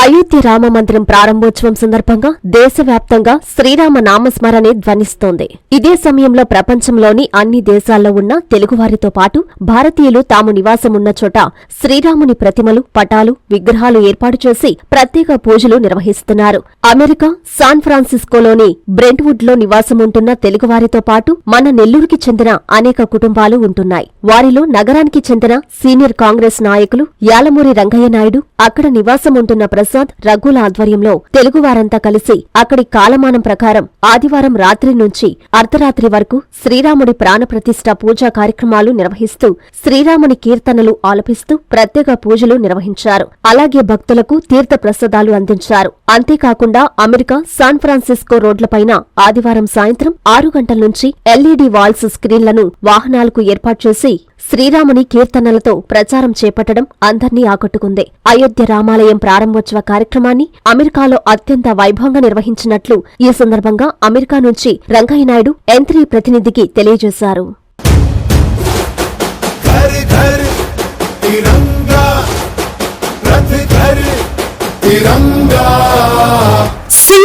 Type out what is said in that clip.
అయోధ్య రామ మందిరం ప్రారంభోత్సవం సందర్భంగా దేశవ్యాప్తంగా శ్రీరామ నామస్మరణే ధ్వనిస్తోంది. ఇదే సమయంలో ప్రపంచంలోని అన్ని దేశాల్లో ఉన్న తెలుగువారితో పాటు భారతీయులు తాము నివాసమున్న చోట శ్రీరాముని ప్రతిమలు పటాలు విగ్రహాలు ఏర్పాటు చేసి ప్రత్యేక పూజలు నిర్వహిస్తున్నారు. అమెరికా శాన్ ఫ్రాన్సిస్కోలోని బ్రెంట్వుడ్లో నివాసముంటున్న తెలుగువారితో పాటు మన నెల్లూరుకి చెందిన అనేక కుటుంబాలు ఉంటున్నాయి. వారిలో నగరానికి చెందిన సీనియర్ కాంగ్రెస్ నాయకులు యాలమూరి రంగయ్య నాయుడు అక్కడ నివాసముంటున్న ప్రసాద్ రఘుల ఆధ్వర్యంలో తెలుగువారంతా కలిసి అక్కడి కాలమానం ప్రకారం ఆదివారం రాత్రి నుంచి అర్ధరాత్రి వరకు శ్రీరాముడి ప్రాణప్రతిష్ఠ పూజా కార్యక్రమాలు నిర్వహిస్తూ శ్రీరాముని కీర్తనలు ఆలపిస్తూ ప్రత్యేక పూజలు నిర్వహించారు. అలాగే భక్తులకు తీర్థ ప్రసాదాలు అందించారు. అంతేకాకుండా అమెరికా శాన్ ఫ్రాన్సిస్కో రోడ్లపైన ఆదివారం సాయంత్రం ఆరు గంటల నుంచి ఎల్ఈడీ వాల్స్ స్క్రీన్లను వాహనాలకు ఏర్పాటు చేసి శ్రీరాముని కీర్తనలతో ప్రచారం చేపట్టడం అందర్నీ ఆకట్టుకుంది. అయోధ్య రామాలయం ప్రారంభోత్సవ కార్యక్రమాన్ని అమెరికాలో అత్యంత వైభవంగా నిర్వహించినట్లు ఈ సందర్భంగా అమెరికా నుంచి రంగయ్య నాయుడు ఎంత్రీ ప్రతినిధికి తెలియజేశారు. తిరంగా.